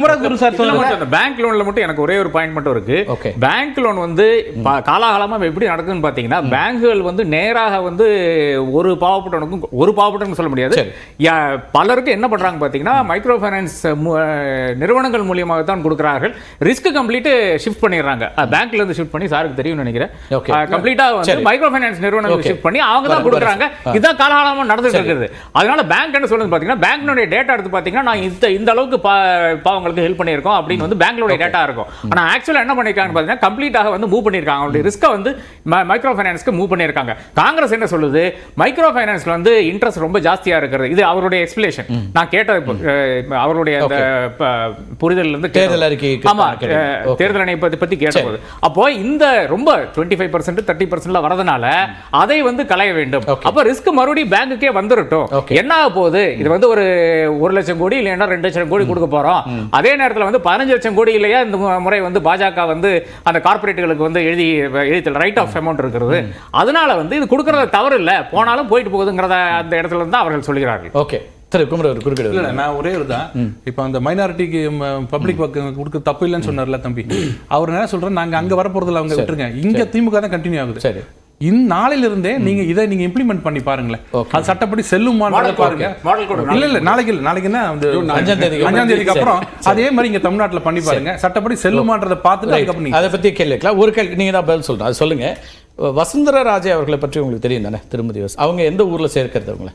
Kumaraguru sir bank லோன்ல மட்டும் எனக்கு ஒரே ஒரு பாயிண்ட் மட்டும் இருக்கு. பேங்க் லோன் வந்து காலாகாலமா எப்படி நடக்குதுன்னு பாத்தீங்கன்னா பேங்குகள் வந்து நேராக வந்து ஒரு பாவப்பட்டவனுக்கும் ஒரு பாவப்பட்டவனுக்கும் சொல்ல முடியாது. பலருக்கு என்ன பண்றாங்க பாத்தீங்கன்னா மைக்ரோ ஃபைனான்ஸ் நிறுவனங்கள் மூலியமாக தான் கொடுக்குறார்கள். ரிஸ்க் கம்ப்ளீட் ஷிஃப்ட் பண்ணிடுறாங்க. பேங்க்ல இருந்து ஷிஃப்ட் பண்ணி சாருக்கு தெரியும்னு நினைக்கிறேன். கம்ப்ளீட்டா வந்து. மைக்ரோ ஃபைனான்ஸ் நிறுவனங்கள். ஷிஃப்ட் பண்ணி அவங்க தான் கொடுக்குறாங்க. இதுதான் காலகாலமா நடந்துட்டு. இருக்குது. அதனால பேங்க் என்ன சொல்லுது பாத்தீங்கன்னா பேங்க்னுடைய டேட்டா எடுத்து பாத்தீங்கன்னா நான் இந்த இந்த அளவுக்கு பா- பாவங்களுக்கு ஹெல்ப் பண்ணியிருக்கோம் அப்படின்னு வந்து பேங்க்லோட டேட்டா இருக்கும். ஆனா ஆக்சுவலா என்ன பண்ணிருக்காங்க பாத்தீங்கன்னா கம்ப்ளீட்டாக வந்து மூவ் பண்ணிருக்காங்க. அவங்களுடைய ரிஸ்க்கை வந்து மைக்ரோ ஃபைனான்ஸ்க்கு மூவ் பண்ணிருக்காங்க. காங்கிரஸ் என்ன சொல்லுது? மைக்ரோ ஃபைனான்ஸ்ல வந்து இன்ட்ரெஸ்ட் ரொம்ப ஜாஸ்தியா இருக்கிறது. இது அவருடைய எக்ஸ்பிளேஷன் நான் அஹ், அவருடைய அந்த ப- புரிதல்ல இருந்து கேட்டது. தேர்தல் அறிக்கைக்கு ஆமா கேட்டது. அஹ், Okay. தேர்தல் பத்தி பத்தி கேட்டபோது அப்போ இந்த ரொம்ப டுவெண்ட்டி ஃபைவ் பர்சன்ட் தேர்ட்டி பர்சன்ட்ல வரதுனால அதை வந்து களைய வேண்டும். அப்ப ரிஸ்க் மறுபடியும் பேங்குக்கே வந்துரட்டும். Okay. என்ன ஆக போகுது? இது வந்து ஒரு ஒரு லட்சம் கோடி இல்லைன்னா ரெண்டு லட்சம் கோடி கொடுக்க போறோம். அதே நேரத்துல வந்து பதினஞ்சு லட்சம் கோடி இல்லையா? இந்த முறை வந்து பாஜக வந்து அந்த கார்பரேட்டுகளுக்கு வந்து எழுதி எழுதி ரைட் ஆஃப் அமௌண்ட் இருக்கிறது. அதனால வந்து இது கொடுக்கறது தவறு இல்ல. போனாலும் போயிட்டு போகுதுங்கிறத அந்த இடத்துல இருந்து அவர்கள் சொல்கிறார்கள். ஓகே. திரு குமரகுரு குறுக்கிடு இல்ல நான் ஒரே ஒரு தான் இப்போ அந்த மைனாரிட்டிக்கு பப்ளிக் கொடுக்க தப்பு இல்லைன்னு சொன்னார்ல தம்பி. அவர் என்ன சொல்றேன் நாங்க அங்க வர போறதுல அவங்க விட்டுருங்க. இங்க திமுக தான் கண்டினியூ ஆகுது. சரி. இருந்தே நீங்க இதை நீங்க இம்ப்ளிமெண்ட் பண்ணி பாருங்களேன். அது சட்டப்படி code. பாருங்க. இல்ல இல்ல நாளைக்கு இல்ல. நாளைக்கு என்ன வந்து அஞ்சாம் தேதிக்கு அஞ்சாம் தேதிக்கு சரி. அப்புறம் அதே மாதிரி இங்க தமிழ்நாட்டுல பண்ணி பாருங்க. சட்டப்படி செல்லுமான்றத பார்த்துட்டு. அதுக்கப்புறம் அதை பத்தி கேள்வி கேட்கலாம். ஒரு கேள்வி நீங்க தான் பதில் சொல்றேன். அது சொல்லுங்க. வசுந்தர ராஜே அவர்களை பற்றி உங்களுக்கு தெரியும் தானே? திருமதி அவங்க எந்த ஊர்ல சேர்க்கிறது அவங்கள?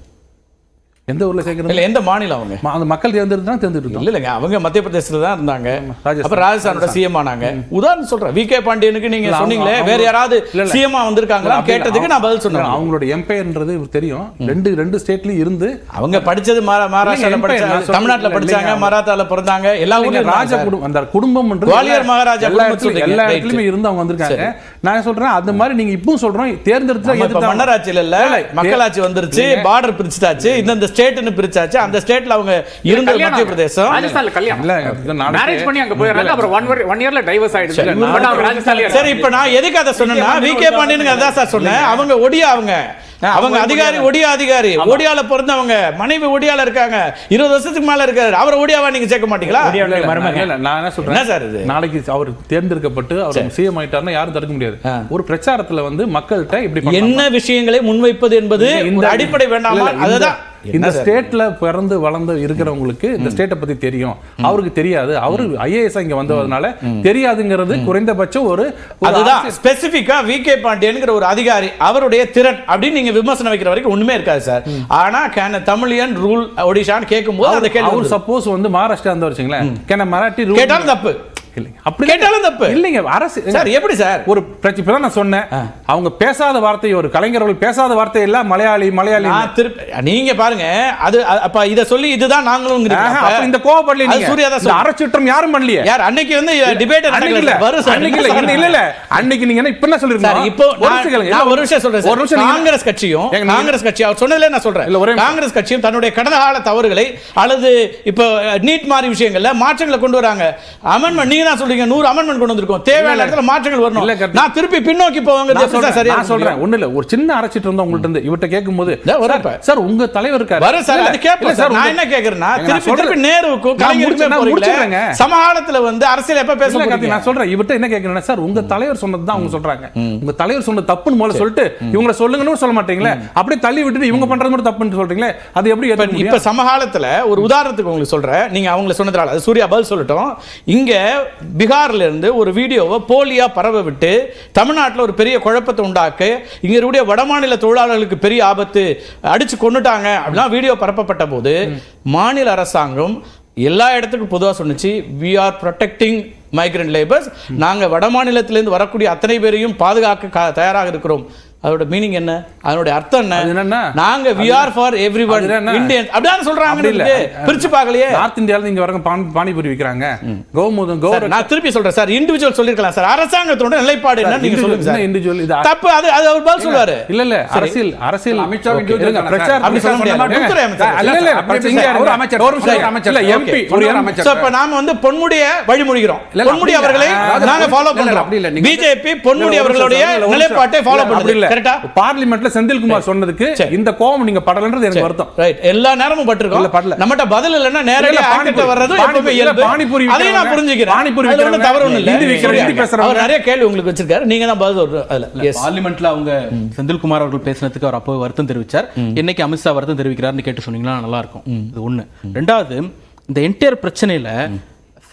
எந்த ஊர்ல இல்ல எந்த மாநிலம் அவங்க? அந்த மக்கள் தேர்ந்தெடுத்து தேர்ந்தெடுத்தோம் இல்ல இல்லைங்க அவங்க மத்திய பிரதேசத்துல தான் இருந்தாங்க. அப்புறம் ராஜஸ்தானோட சிஎம் ஆனாங்க. உதாரணம் சொல்றேன் வி கே பாண்டியனுக்கு நீங்க இல்ல, அவங்க- சொன்னீங்களே வேற யாராவது இல்ல, இல்ல. சிஎம் வந்திருக்காங்களா. கேட்டதுக்கு நான் பதில் சொன்னேன். அவங்களோட எம்பையர்ன்றது தெரியும். ரெண்டு ரெண்டு ஸ்டேட்லயும் இருந்து அவங்க படிச்சாங்க நான் சொல்றது தமிழ்நாட்டுல அவங்க- மராத்தால பிறந்தாங்க எல்லா ஊர்லயும் ராஜ குடும்பம் அந்த குடும்பம் குவாலியர் மகாராஜா எல்லா இடத்துலயும் இருந்து அவங்க வந்திருக்காங்க. நான் சொல்றேன் அந்த மாதிரி நீங்க இப்பவும் சொல்றோம் தேர்ந்தெடுத்து மன்னராட்சியில இல்ல மக்களாட்சி வந்துருச்சு பார்டர் பிரிச்சுட்டாச்சு இந்தந்த ஸ்டேட்னு பிரிச்சாச்சு. அந்த ஸ்டேட்ல அவங்க இருந்த. மத்திய பிரதேசம். மேரேஜ் பண்ணி அங்க போயிடுறாங்க. அப்புறம் ஒன் ஒன் இயர்ல டைவர்ஸ் ஆயிடுச்சு. சரி இப்ப நான் எதுக்கு அதை சொன்னேன்னா வி கே பாண்டியனுக்கு அதான் சார் சொன்னேன். அவங்க ஒடியா அவங்க. அவங்க அதிகாரி ஒடியா அதிகாரி. ஒடியால பிறந்தவங்க. மனைவி ஒடியால இருக்காங்க. இருபது வருஷத்துக்கு மேல இருக்காரு. அவர் ஒடியாவா நீங்க சேர்க்க மாட்டீங்களா? நான் என்ன சொல்றேன்? சார் இது? நாளைக்கு அவர் தேர்ந்தெடுக்கப்பட்டு அவர் சிஎம் ஆயிட்டாருன்னா யாரும் தடுக்க முடியாது. ஒரு பிரச்சாரத்துல வந்து மக்கள்கிட்ட இப்படி. என்ன விஷயங்களை முன்வைப்பது என்பது இந்த- அடிப்படை வேண்டாமா? அதுதான் இந்த? ஸ்டேட்ல பிறந்து வளர்ந்து இருக்கிறவங்களுக்கு இந்த ஸ்டேட்டை பத்தி தெரியும். அவருக்கு தெரியாது. அவரு ஐஏஎஸ் இங்க வந்ததுனால தெரியாதுங்கிறது குறைந்தபட்சம் ஒரு அதுதான். ஸ்பெசிபிக்கா வி கே பாண்டியன்ங்கிற ஒரு அதிகாரி அவருடைய திறன் அப்படின்னு நீங்க விமர்சனம் வைக்கிற வரைக்கும் ஒண்ணுமே இருக்காது சார். ஆனா கேன தமிழியன் ரூல் ஒடிஷான்னு கேட்கும்போது அந்த கேள்வி. சப்போஸ் வந்து மகாராஷ்டிரா இருந்தா வச்சுங்களேன் கேன மராட்டி கேட்டாலும் தப்பு. இல்லைங்க அப்படி கேட்டாலும் தப்பு. இல்லைங்க அரசு சார் எப்படி சார்? ஒரு பிரச்சனை நான் சொன்னேன். அவங்க பேசாத வார்த்தை ஒரு கலைஞர்கள் பேசாத வார்த்தை எல்லாம் மலையாளி மலையாளி. திருப்பி நீங்க பாருங்க அது அப்ப இத சொல்லி இதுதான் நாங்களும் இந்த கோவப்படல சூர்யா தான். அறச்சுற்றம் யாரும் பண்ணலையே? யார் அன்னைக்கு வந்து டிபேட் அன்னைக்கு இல்ல வரும் அன்னைக்கு இல்ல இல்ல, இல்ல அன்னைக்கு நீங்க இப்ப என்ன சொல்றீங்க இப்போ நான் ஒரு விஷயம் சொல்றேன் ஒரு நீங்க- காங்கிரஸ் கட்சியும் காங்கிரஸ் கட்சி அவர் சொன்னதுல நான் சொல்றேன். காங்கிரஸ் கட்சியும் தன்னுடைய கடந்த கால தவறுகளை அல்லது இப்போ நீட் மாதிரி விஷயங்கள்ல மாற்றங்களை கொண்டு வராங்க. அமெண்ட்மெண்ட் நீங்க தான் சொல்றீங்க. நூறு அமெண்ட்மெண்ட் கொண்டு வந்திருக்கோம். தேவையான இடத்துல மாற்றங்கள் வரணும். நான் திருப்பி பின்னோக்கி போவாங்க நான் சொல்றேன் ஒண்ணு இல்ல ஒரு சின்ன அரைச்சிட்டு இருந்தோம் உங்கள்ட்ட இருந்து. இவர்ட்ட கேட்கும்போது. சார் உங்க தலைவர் இருக்காரு. வரும் சார் அது இல்ல, சார். நான் என்ன கேக்குறேன்னா நான் திருப்பி. திருப்பி நேருக்கும் நான் கலைஞருக்குமே. சமகாலத்துல வந்து அரசியல் எப்ப பேச இல்ல, கார்த்தி, போறீங்க? நான் சொல்றேன். இவர்ட்ட என்ன கேட்கறேன்னா சார் உங்க தலைவர் சொன்னது தான் அவங்க சொல்றாங்க. உங்க தலைவர் சொன்னது தப்புன்னு முதல்ல சொல்லிட்டு இவங்கள சொல்லுங்கன்னு சொல்ல மாட்டீங்களே? அப்படியே தள்ளி விட்டுட்டு இவங்க பண்றது மட்டும் தப்புன்னு சொல்றீங்களே? அது எப்படி இப்ப? சமகாலத்துல ஒரு உதாரணத்துக்கு உங்களுக்கு சொல்றேன். நீங்க அவங்கள சொன்னதால அது சூர்யா பதில் சொல்லட்டும். இங்க பீகார்லேருந்து ஒரு வீடியோவை போலியாக பரவ விட்டு தமிழ்நாட்டில் ஒரு பெரிய குழப்பத்தை உண்டாக்கு இங்கே இருக்கக்கூடிய வடமாநில தொழிலாளர்களுக்கு பெரிய ஆபத்து அடித்து கொண்டுட்டாங்க அப்படிலாம் வீடியோ பரப்பப்பட்ட போது மாநில அரசாங்கம் எல்லா இடத்துக்கும் பொதுவாக சொன்னிச்சு we are protecting migrant labours நாங்கள் வட மாநிலத்திலேருந்து வரக்கூடிய அத்தனை பேரையும் பாதுகாக்க தயாராக இருக்கிறோம். அதோட மீனிங் என்ன அதனுடைய அர்த்தம் அது என்ன என்னன்னா, நாங்க we are for everyone அது என்ன? இந்தியன் அப்படிதான் சொல்றாங்க அப்படி இல்ல. பிரிச்சு பார்க்கலையே நார்த் இந்தியால இங்க வரங்க பானி- பானிபூரி விக்கிறாங்க கோமுதம் சார், கௌரவ நான் திருப்பி சொல்றேன் சார் இண்டிவிஜுவல் சொல்லிருக்கலாம் சார் அரசாங்கத்தோட நிலைப்பாடு என்ன நீங்க சொல்லுங்க சார் இண்டிவிஜுவல் இது தப்பு அது அது அவர் பதில் சொல்லுவாரு இல்ல இல்ல. அரசியல் அரசியல் அமித்ஷா பிரச்சாரம் சார்? அப்படி சொல்ல முடியாது. இல்ல, இல்ல, ஒரு. அமைச்சர், ஒரு அமைச்சர். இல்ல, MP, ஒரு அமைச்சர். சோ இப்ப நாம வந்து பொன்முடிய வழிமொழிகிறோம் இல்ல, பொன்முடி. அவர்களை நாங்க ஃபாலோ பண்றோம் அப்படி இல்ல. நீங்க பிஜேபி பொன்முடி அவர்களுடைய நிலைப்பாட்டை. ஃபாலோ பண்ணுது இல்ல. கரெக்டா பார்லிமெண்ட்ல செந்தில்குமார் சொன்னதுக்கு. இந்த கோவம் நீங்க படலன்றது எனக்கு வருத்தம். ரைட் எல்லா நேரமும் பட்டிருக்கோம். இல்ல, படல. நம்மகிட்ட பதில் இல்லைன்னா இல்ல, நேரடியா பானிபூரி- வர்றது எப்பவுமே இல்ல, இயல்பு. பானிபூரி அதையும் நான் புரிஞ்சுக்கிறேன். பானிபூரி தவறு ஒண்ணும் இல்ல. ஹிந்தி. அவர் நிறைய கேள்வி உங்களுக்கு வச்சிருக்காரு. நீங்க தான் பதில் ஒரு அதுல. பார்லிமெண்ட்ல அவங்க செந்தில்குமார் அவர்கள் பேசினதுக்கு அவர் அப்போ வருத்தம் தெரிவிச்சார். என்னைக்கு அமித்ஷா வருத்தம் தெரிவிக்கிறாருன்னு கேட்டு சொன்னீங்கன்னா நல்லா இருக்கும். இது ஒண்ணு. ரெண்டாவது இந்த என்டையர் பிரச்சனையில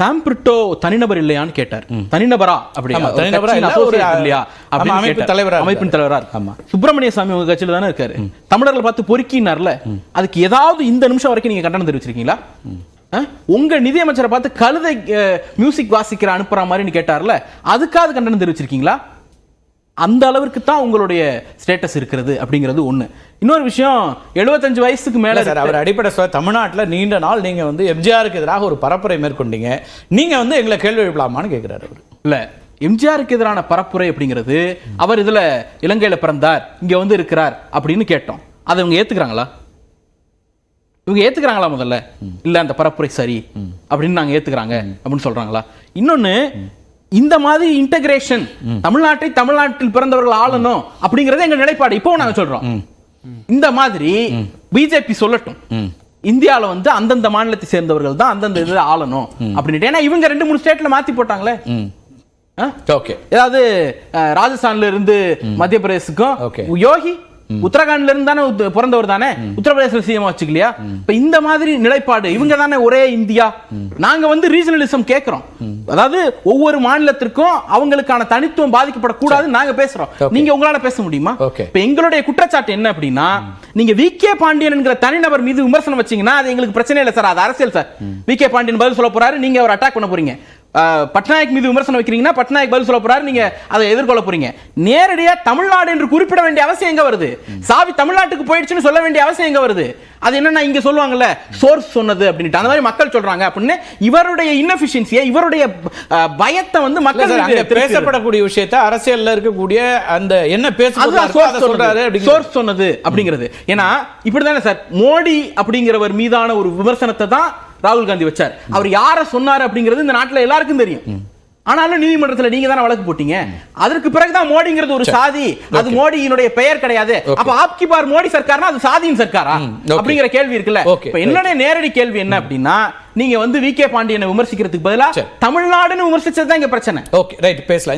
சாம்பிரிட்டோ தனிநபர் இல்லையான்னு கேட்டார். தனிநபரா? அப்படி ஆமா, ஒரு தனிநபரா கட்சியின் இல்ல, ஒரு, associate இல்லையா? ஆமா, அப்படின்னு அமைப்பு. தலைவரா அமைப்பின். தலைவரா இருக்கு. சுப்பிரமணிய சாமி உங்க கட்சியில தானே இருக்காரு. தமிழர்களை பார்த்து பொறுக்கினார்ல. அதுக்கு ஏதாவது இந்த நிமிஷம் வரைக்கும் நீங்க கண்டனம் தெரிவிச்சிருக்கீங்களா? உங்க நிதியமைச்சரை பார்த்து கழுதை மியூசிக் வாசிக்கிற அனுப்புற மாதிரின்னு கேட்டார்ல. அதுக்காவது கண்டனம் தெரிவிச்சிருக்கீங்களா? அந்த அளவிற்கு தான் உங்களுடைய ஸ்டேட்டஸ் இருக்கிறது அப்படிங்கிறது ஒண்ணு. இன்னொரு விஷயம் 75 வயசுக்கு மேல சார் அவர் அடிப்படை சொல்ல தமிழ்நாட்டுல நீண்ட நாள் நீங்க வந்து எம்ஜிஆருக்கு எதிராக ஒரு பரப்புரை மேற்கொண்டீங்க. நீங்க வந்து எங்களை கேள்வி எழுப்பலாமான்னு கேட்கிறாரு அவர். இல்ல எம்ஜிஆருக்கு எதிரான பரப்புரை அப்படிங்கிறது அவர் இதுல இலங்கையில பிறந்தார் இங்க வந்து இருக்கிறார் அப்படின்னு கேட்டோம். அதை இவங்க ஏத்துக்கிறாங்களா? இவங்க ஏத்துக்கிறாங்களா முதல்ல? இல்ல அந்த பரப்புரை சரி அப்படின்னு நாங்க ஏத்துக்கிறாங்க அப்படின்னு சொல்றாங்களா? இன்னொன்னு இந்த மாதிரி இன்டகிரேஷன் தமிழ்நாட்டை தமிழ்நாட்டில் பிறந்தவர்கள் ஆளணும் அப்படிங்கறது எங்க நிலைப்பாடு. இப்போ நாங்க சொல்றோம். இந்த மாதிரி பிஜேபி சொல்லட்டும். இந்தியால வந்து அந்தந்த மாநிலத்தை சேர்ந்தவர்கள் தான் அந்தந்த இதுல ஆளணும் அப்படின்ட்டு ஏன்னா இவங்க ரெண்டு மூணு ஸ்டேட்ல மாத்தி போட்டாங்களே? ஓகே. ஏதாவது ராஜஸ்தான்ல இருந்து மத்திய பிரதேசுக்கும். யோகி உத்தரகாண்ட்ல இருந்து தானே பிறந்தவர் தானே? உத்தரப்பிரதேசல சிஎம் வச்சுக்கலையா? இப்ப இந்த மாதிரி நிலைப்பாடு இவங்க தானே ஒரே இந்தியா? நாங்க வந்து ரீஜனலிசம் கேக்குறோம். அதாவது ஒவ்வொரு மாநிலத்திற்கும் அவங்களுக்கான தனித்துவம் பாதிக்கப்படக்கூடாதுன்னு நாங்க பேசுறோம். நீங்க உங்களால பேச முடியுமா. இப்ப எங்களுடைய குற்றச்சாட்டு என்ன அப்படின்னா நீங்க வி கே பாண்டியன் என்கிற தனிநபர் மீது விமர்சனம் வச்சீங்கன்னா அது எங்களுக்கு பிரச்சனை இல்லை சார். அது அரசியல் சார். வி கே பாண்டியன் பதில் சொல்ல போறாரு நீங்க அவர் அட்டாக் பண்ண போறீங்க. பட்நாயக் மீது விமர்சனம் வைக்கிறீங்கன்னா பட்நாயக் பதில் சொல்ல போறாரு. நீங்க அதை எதிர்கொள்ள போறீங்க. நேரடியா தமிழ்நாடு என்று குறிப்பிட வேண்டிய அவசியம் எங்க வருது? சாவி தமிழ்நாட்டுக்கு போயிடுச்சுன்னு சொல்ல வேண்டிய அவசியம் எங்க வருது? அது என்னன்னா இங்க சொல்லுவாங்கல்ல சோர்ஸ் சொன்னது அப்படின்ட்டு அந்த மாதிரி மக்கள் சொல்றாங்க அப்படின்னு. இவருடைய இன்னபிஷியன்சியை இவருடைய பயத்தை வந்து மக்கள். பேசப்படக்கூடிய விஷயத்தை அரசியல்ல இருக்கக்கூடிய அந்த என்ன பேச சொன்னது. source சொன்னது அப்படிங்கிறது. ஏன்னா இப்படிதானே சார் மோடி அப்படிங்கிறவர் மீதான ஒரு விமர்சனத்தை தான் ராகுல் காந்தி வச்சார். அவர் யார சொன்னாரு அப்படிங்கிறது இந்த நாட்டுல எல்லாருக்கும் தெரியும். ஆனாலும் நீதிமன்றத்துல நீங்க தானே வழக்கு போட்டீங்க. அதற்கு பிறகுதான் மோடிங்கிறது ஒரு சாதி. அது மோடியினுடைய பெயர் கிடையாது. அப்ப ஆப்கி பார் மோடி சர்க்கார்னா அது சாதியின் சர்க்காரா. அப்படிங்கிற கேள்வி இருக்குல்ல. இப்ப என்னுடைய நேரடி கேள்வி என்ன அப்படின்னா நீங்க வந்து வி கே பாண்டியனை விமர்சிக்கிறதுக்கு பதிலா. தமிழ்நாடுன்னு விமர்சிச்சது தான் இங்க பிரச்சனை. ஓகே ரைட் பேசலாம்.